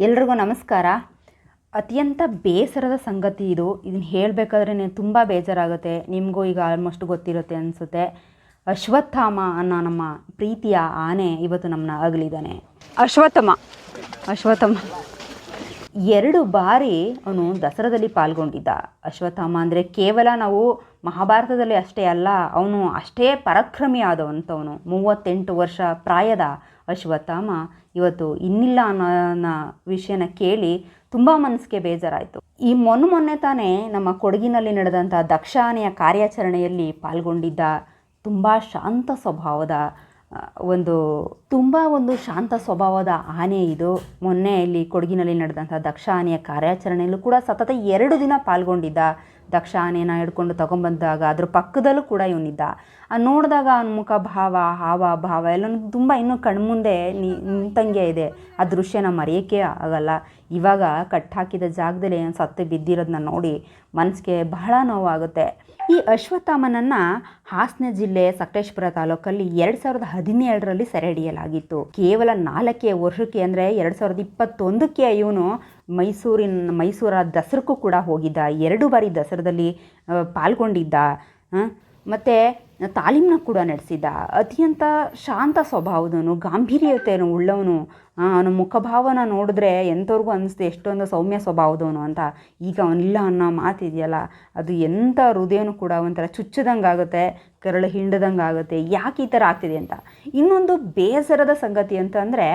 ಎಲ್ರಿಗೂ ನಮಸ್ಕಾರ. ಅತ್ಯಂತ ಬೇಸರದ ಸಂಗತಿ ಇದು. ಇದನ್ನು ಹೇಳಬೇಕಾದ್ರೆ ತುಂಬ ಬೇಜಾರಾಗುತ್ತೆ. ನಿಮಗೂ ಈಗ ಆಲ್ಮೋಸ್ಟ್ ಗೊತ್ತಿರುತ್ತೆ ಅನಿಸುತ್ತೆ. ಅಶ್ವತ್ಥಾಮ ಅನ್ನೋ ನಮ್ಮ ಪ್ರೀತಿಯ ಆನೆ ಇವತ್ತು ನಮ್ಮನ್ನ ಅಗಲಿದ್ದಾನೆ ಅಶ್ವತ್ಥಮ. ಅಶ್ವತ್ಥಮ. ಎರಡು ಬಾರಿ ಅವನು ದಸರಾದಲ್ಲಿ ಪಾಲ್ಗೊಂಡಿದ್ದ. ಅಶ್ವತ್ಥಾಮ ಅಂದರೆ ಕೇವಲ ನಾವು ಮಹಾಭಾರತದಲ್ಲಿ ಅಷ್ಟೇ ಅಲ್ಲ, ಅವನು ಅಷ್ಟೇ ಪರಾಕ್ರಮಿ ಆದವಂಥವನು ಮೂವತ್ತೆಂಟು ವರ್ಷ ಪ್ರಾಯದ ಅಶ್ವತ್ಥಾಮ ಇವತ್ತು ಇನ್ನಿಲ್ಲ ಅನ್ನೋ ವಿಷಯನ ಕೇಳಿ ತುಂಬ ಮನಸ್ಸಿಗೆ ಬೇಜಾರಾಯಿತು. ಈ ಮೊನ್ನೆ ಮೊನ್ನೆ ತಾನೇ ನಮ್ಮ ಕೊಡಗಿನಲ್ಲಿ ನಡೆದಂಥ ದಕ್ಷಾನೆಯ ಕಾರ್ಯಾಚರಣೆಯಲ್ಲಿ ಪಾಲ್ಗೊಂಡಿದ್ದ ತುಂಬ ಶಾಂತ ಸ್ವಭಾವದ ಒಂದು, ತುಂಬ ಒಂದು ಶಾಂತ ಸ್ವಭಾವದ ಆನೆ ಇದು. ಮೊನ್ನೆ ಇಲ್ಲಿ ಕೊಡಗಿನಲ್ಲಿ ನಡೆದಂಥ ದಕ್ಷ ಆನೆಯ ಕಾರ್ಯಾಚರಣೆಯಲ್ಲೂ ಕೂಡ ಸತತ ಎರಡು ದಿನ ಪಾಲ್ಗೊಂಡಿದ್ದ ದಕ್ಷ ಆನೆನ ಹಿಡ್ಕೊಂಡು ತಗೊಂಬಂದಾಗ ಅದ್ರ ಪಕ್ಕದಲ್ಲೂ ಕೂಡ ಇವನಿದ್ದ. ನೋಡಿದಾಗ ಅವನ ಮುಖ, ಭಾವ, ಹಾವ, ಭಾವ ಎಲ್ಲನೂ ತುಂಬ ಇನ್ನೂ ಕಣ್ಮುಂದೆ ನಿಂತಂಗೆ ಇದೆ. ಆ ದೃಶ್ಯನ ಮರೆಯೋಕ್ಕೆ ಆಗಲ್ಲ. ಇವಾಗ ಕಟ್ಟಾಕಿದ ಜಾಗದಲ್ಲಿ ಏನು ಸತ್ತು ಬಿದ್ದಿರೋದನ್ನ ನೋಡಿ ಮನಸ್ಸಿಗೆ ಬಹಳ ನೋವಾಗುತ್ತೆ. ಈ ಅಶ್ವತ್ಥಾಮನನ್ನು ಹಾಸನ ಜಿಲ್ಲೆ ಸಕಲೇಶ್ಪುರ ತಾಲೂಕಲ್ಲಿ ಎರಡು ಸಾವಿರದ ಹದಿನೇಳರಲ್ಲಿ ಸೆರೆ ಹಿಡಿಯಲಾಗಿತ್ತು. ಕೇವಲ ನಾಲ್ಕೇ ವರ್ಷಕ್ಕೆ ಅಂದರೆ ಎರಡು ಸಾವಿರದ ಇಪ್ಪತ್ತೊಂದಕ್ಕೆ ಇವನು ಮೈಸೂರಿನ ಮೈಸೂರ ದಸರಕ್ಕೂ ಕೂಡ ಹೋಗಿದ್ದ. ಎರಡು ಬಾರಿ ದಸರಾದಲ್ಲಿ ಪಾಲ್ಗೊಂಡಿದ್ದ. ಮತ್ತು ತಾಲೀಮನ್ನ ಕೂಡ ನಡೆಸಿದ್ದ ಅತ್ಯಂತ ಶಾಂತ ಸ್ವಭಾವದವನು ಗಾಂಭೀರ್ಯತೆಯನ್ನು ಉಳ್ಳವನು. ಅವನ ಮುಖಭಾವನ ನೋಡಿದ್ರೆ ಎಂಥವ್ರಿಗೂ ಅನ್ನಿಸ್ತು ಎಷ್ಟೊಂದು ಸೌಮ್ಯ ಸ್ವಭಾವದವನು ಅಂತ. ಈಗ ಅವನಿಲ್ಲ ಅನ್ನೋ ಮಾತಿದೆಯಲ್ಲ ಅದು ಎಂಥ ಹೃದಯನೂ ಕೂಡ ಒಂಥರ ಚುಚ್ಚದಂಗೆ ಆಗುತ್ತೆ, ಕರಳು ಹಿಂಡದಂಗೆ ಆಗುತ್ತೆ. ಯಾಕೆ ಈ ಥರ ಆಗ್ತಿದೆ ಅಂತ. ಇನ್ನೊಂದು ಬೇಸರದ ಸಂಗತಿ ಅಂತಂದರೆ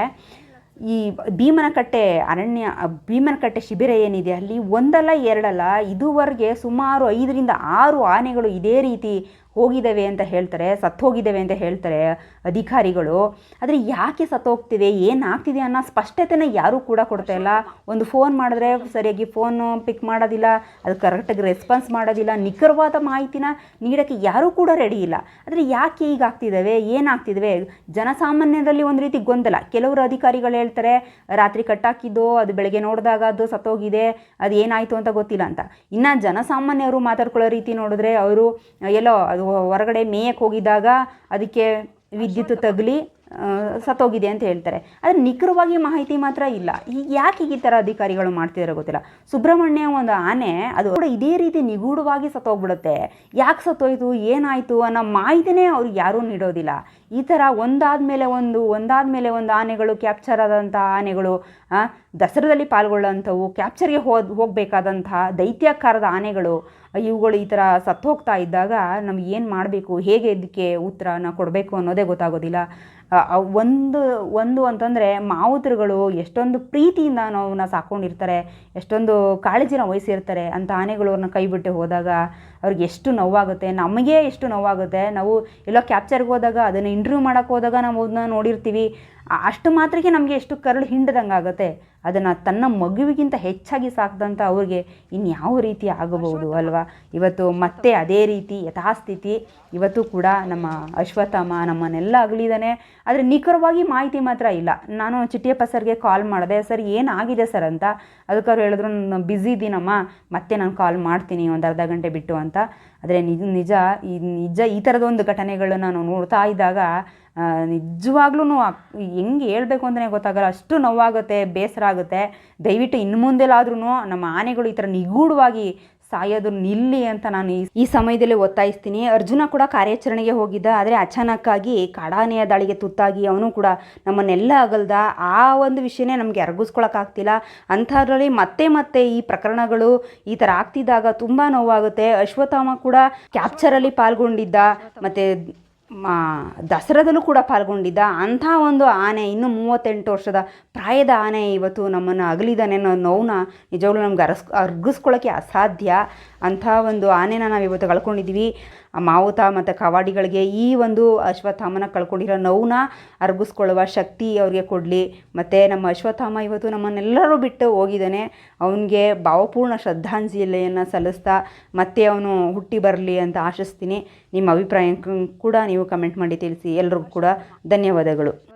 ಈ ಭೀಮನಕಟ್ಟೆ ಅರಣ್ಯ, ಭೀಮನಕಟ್ಟೆ ಶಿಬಿರ ಏನಿದೆ ಅಲ್ಲಿ ಒಂದಲ್ಲ ಎರಡಲ್ಲ ಇದುವರೆಗೆ ಸುಮಾರು ಐದರಿಂದ ಆರು ಆನೆಗಳು ಇದೇ ರೀತಿ ಹೋಗಿದ್ದಾವೆ ಅಂತ ಹೇಳ್ತಾರೆ, ಸತ್ತೋಗಿದ್ದಾವೆ ಅಂತ ಹೇಳ್ತಾರೆ ಅಧಿಕಾರಿಗಳು. ಆದರೆ ಯಾಕೆ ಸತ್ತೋಗ್ತಿವೆ ಏನಾಗ್ತಿದೆ ಅನ್ನೋ ಸ್ಪಷ್ಟತೆನ ಯಾರೂ ಕೂಡ ಕೊಡ್ತಾ ಇಲ್ಲ. ಒಂದು ಫೋನ್ ಮಾಡಿದ್ರೆ ಸರಿಯಾಗಿ ಫೋನು ಪಿಕ್ ಮಾಡೋದಿಲ್ಲ, ಅದು ಕರೆಕ್ಟಾಗಿ ರೆಸ್ಪಾನ್ಸ್ ಮಾಡೋದಿಲ್ಲ, ನಿಖರವಾದ ಮಾಹಿತಿನ ನೀಡೋಕ್ಕೆ ಯಾರೂ ಕೂಡ ರೆಡಿ ಇಲ್ಲ. ಆದರೆ ಯಾಕೆ ಈಗ ಆಗ್ತಿದ್ದಾವೆ, ಏನಾಗ್ತಿದ್ದಾವೆ? ಜನಸಾಮಾನ್ಯರಲ್ಲಿ ಒಂದು ರೀತಿ ಗೊಂದಲ. ಕೆಲವರು ಅಧಿಕಾರಿಗಳು ಹೇಳ್ತಾರೆ, ರಾತ್ರಿ ಕಟ್ಟಾಕಿದ್ದು, ಅದು ಬೆಳಗ್ಗೆ ನೋಡಿದಾಗ ಅದು ಸತ್ತೋಗಿದೆ ಅದು ಏನಾಯಿತು ಅಂತ ಗೊತ್ತಿಲ್ಲ ಅಂತ. ಇನ್ನು ಜನಸಾಮಾನ್ಯರು ಮಾತಾಡ್ಕೊಳ್ಳೋ ರೀತಿ ನೋಡಿದ್ರೆ ಅವರು, ಎಲ್ಲೋ ಹೊರಗಡೆ ಮೇಯಕ್ಕೆ ಹೋಗಿದ್ದಾಗ ಅದಕ್ಕೆ ವಿದ್ಯುತ್ ತಗಲಿ ಸತ್ತೋಗಿದೆ ಅಂತ ಹೇಳ್ತಾರೆ. ಆದರೆ ನಿಖರವಾಗಿ ಮಾಹಿತಿ ಮಾತ್ರ ಇಲ್ಲ. ಈಗ ಯಾಕೆ ಈ ಥರ ಅಧಿಕಾರಿಗಳು ಮಾಡ್ತಿದ್ದಾರೆ ಗೊತ್ತಿಲ್ಲ. ಸುಬ್ರಹ್ಮಣ್ಯ ಒಂದು ಆನೆ, ಅದು ಕೂಡ ಇದೇ ರೀತಿ ನಿಗೂಢವಾಗಿ ಸತ್ತೋಗ್ಬಿಡುತ್ತೆ. ಯಾಕೆ ಸತ್ತೋಯ್ತು, ಏನಾಯಿತು ಅನ್ನೋ ಮಾಹಿತಿನೇ ಅವ್ರಿಗೆ ಯಾರೂ ನೀಡೋದಿಲ್ಲ. ಈ ಥರ ಒಂದಾದ ಮೇಲೆ ಒಂದು ಒಂದಾದ ಮೇಲೆ ಒಂದು ಆನೆಗಳು ಕ್ಯಾಪ್ಚರ್ ಆದಂಥ ಆನೆಗಳು ದಸರಾದಲ್ಲಿ ಪಾಲ್ಗೊಳ್ಳೋಂಥವು ಕ್ಯಾಪ್ಚರ್ಗೆ ಹೋದ್, ಹೋಗಬೇಕಾದಂಥ ದೈತ್ಯಾಕಾರದ ಆನೆಗಳು, ಇವುಗಳು ಈ ಥರ ಸತ್ತೋಗ್ತಾ ಇದ್ದಾಗ ನಮ್ಗೆ ಏನು ಮಾಡಬೇಕು, ಹೇಗೆ ಇದಕ್ಕೆ ಉತ್ತರನ ಕೊಡಬೇಕು ಅನ್ನೋದೇ ಗೊತ್ತಾಗೋದಿಲ್ಲ. ಒಂದು ಒಂದು ಅಂತಂದರೆ ಮಾವುತರುಗಳು ಎಷ್ಟೊಂದು ಪ್ರೀತಿಯಿಂದ ನಾವು ಸಾಕೊಂಡಿರ್ತಾರೆ, ಎಷ್ಟೊಂದು ಕಾಳಜಿನ ವಹಿಸಿರ್ತಾರೆ ಅಂತ ಆನೆಗಳು ಅವ್ರನ್ನ ಕೈ ಬಿಟ್ಟು ಹೋದಾಗ ಅವ್ರಿಗೆ ಎಷ್ಟು ನೋವಾಗುತ್ತೆ, ನಮಗೆ ಎಷ್ಟು ನೋವಾಗುತ್ತೆ, ನಾವು ಎಲ್ಲೋ ಕ್ಯಾಪ್ಚರ್ಗೆ ಹೋದಾಗ, ಅದನ್ನು ಇಂಟರ್ವ್ಯೂ ಮಾಡೋಕ್ಕೆ ಹೋದಾಗ ನಾವು ಅದನ್ನ ನೋಡಿರ್ತೀವಿ. ಅಷ್ಟು ಮಾತ್ರಕ್ಕೆ ನಮಗೆ ಎಷ್ಟು ಕರಳು ಹಿಂಡದಂಗೆ ಆಗುತ್ತೆ ಅದನ್ನು ತನ್ನ ಮಗುವಿಗಿಂತ ಹೆಚ್ಚಾಗಿ ಸಾಕಿದಂಥ ಅವ್ರಿಗೆ ಇನ್ಯಾವ ರೀತಿ ಆಗಬಹುದು ಅಲ್ವಾ? ಇವತ್ತು ಮತ್ತೆ ಅದೇ ರೀತಿ ಯಥಾಸ್ಥಿತಿ. ಇವತ್ತು ಕೂಡ ನಮ್ಮ ಅಶ್ವತ್ಥಾಮ ನಮ್ಮನ್ನೆಲ್ಲ ಅಗಲಿದ್ದಾನೆ ಆದರೆ ನಿಖರವಾಗಿ ಮಾಹಿತಿ ಮಾತ್ರ ಇಲ್ಲ. ನಾನು ಚಿಟ್ಟಿಯಪ್ಪ ಸರ್ಗೆ ಕಾಲ್ ಮಾಡಿದೆ ಸರ್ ಏನಾಗಿದೆ ಸರ್ ಅಂತ? ಅದಕ್ಕೆ ಅವ್ರು ಹೇಳಿದ್ರು ನಾನು ಬ್ಯುಸಿ ಇದ್ದೀನಮ್ಮ ಮತ್ತೆ ನಾನು ಕಾಲ್ ಮಾಡ್ತೀನಿ ಒಂದು ಅರ್ಧ ಗಂಟೆ ಬಿಟ್ಟು ಅಂತ. ಆದರೆ ನಿಜ ನಿಜ ಈ ನಿಜ ಈ ಥರದ ಒಂದು ಘಟನೆಗಳನ್ನ ನಾನು ನೋಡ್ತಾ ಇದ್ದಾಗ ನಿಜವಾಗ್ಲೂ ಹೆಂಗೆ ಹೇಳ್ಬೇಕು ಅಂತಲೇ ಗೊತ್ತಾಗಲ್ಲ. ಅಷ್ಟು ನೋವಾಗುತ್ತೆ, ಬೇಸರ ಆಗುತ್ತೆ. ದಯವಿಟ್ಟು ಇನ್ನು ಮುಂದೆಲ್ಲಾದ್ರೂ ನಮ್ಮ ಆನೆಗಳು ಈ ಥರ ನಿಗೂಢವಾಗಿ ಸಾಯೋದು ನಿಲ್ಲಿ ಅಂತ ನಾನು ಈ- ಸಮಯದಲ್ಲಿ ಒತ್ತಾಯಿಸ್ತೀನಿ. ಅರ್ಜುನ ಕೂಡ ಕಾರ್ಯಾಚರಣೆಗೆ ಹೋಗಿದ್ದ, ಆದರೆ ಅಚಾನಕ್ಕಾಗಿ ಕಾಡಾನೆಯ ದಾಳಿಗೆ ತುತ್ತಾಗಿ ಅವನು ಕೂಡ ನಮ್ಮನ್ನೆಲ್ಲ ಅಗಲ್ದ. ಆ ಒಂದು ವಿಷಯನೇ ನಮಗೆ ಅರಗಿಸ್ಕೊಳಕ್ಕಾಗ್ತಿಲ್ಲ ಅಂಥದ್ರಲ್ಲಿ ಮತ್ತೆ ಮತ್ತೆ ಈ ಪ್ರಕರಣಗಳು ಈ ಥರ ಆಗ್ತಿದ್ದಾಗ ತುಂಬ ನೋವಾಗುತ್ತೆ. ಅಶ್ವತ್ಥಾಮ ಕೂಡ ಕ್ಯಾಪ್ಚರಲ್ಲಿ ಪಾಲ್ಗೊಂಡಿದ್ದ, ಮತ್ತು ಮಾ, ದಸರಾದಲ್ಲೂ ಕೂಡ ಪಾಲ್ಗೊಂಡಿದ್ದ ಅಂಥ ಒಂದು ಆನೆ, ಇನ್ನು ಮೂವತ್ತೆಂಟು ವರ್ಷದ ಪ್ರಾಯದ ಆನೆ ಇವತ್ತು ನಮ್ಮನ್ನು ಅಗಲಿದ್ದಾನೆ ಅನ್ನೋ ನೋವನ್ನ ನಿಜವಾಗ್ಲೂ ನಮ್ಗೆ ಅರಸ್ ಅರ್ಗಿಸ್ಕೊಳ್ಳೋಕ್ಕೆ ಅಸಾಧ್ಯ. ಅಂಥ ಒಂದು ಆನೆನ ನಾವು ಇವತ್ತು ಕಳ್ಕೊಂಡಿದ್ದೀವಿ. ಮಾವುತ ಮತ್ತು ಕವಾಡಿಗಳಿಗೆ ಈ ಒಂದು ಅಶ್ವತ್ಥಾಮನ ಕಳ್ಕೊಂಡಿರೋ ನೋವನ್ನ ಅರ್ಗಿಸ್ಕೊಳ್ಳುವ ಶಕ್ತಿ ಅವ್ರಿಗೆ ಕೊಡಲಿ. ಮತ್ತು ನಮ್ಮ ಅಶ್ವತ್ಥಾಮ ಇವತ್ತು ನಮ್ಮನ್ನೆಲ್ಲರೂ ಬಿಟ್ಟು ಹೋಗಿದ್ದಾನೆ. ಅವನಿಗೆ ಭಾವಪೂರ್ಣ ಶ್ರದ್ಧಾಂಜಲಿಯನ್ನು ಸಲ್ಲಿಸ್ತಾ ಮತ್ತೆ ಅವನು ಹುಟ್ಟಿ ಬರಲಿ ಅಂತ ಆಶಿಸ್ತೀನಿ. ನಿಮ್ಮ ಅಭಿಪ್ರಾಯ ಕೂಡ ನೀವು ಕಮೆಂಟ್ ಮಾಡಿ ತಿಳಿಸಿ. ಎಲ್ರಿಗೂ ಕೂಡ ಧನ್ಯವಾದಗಳು.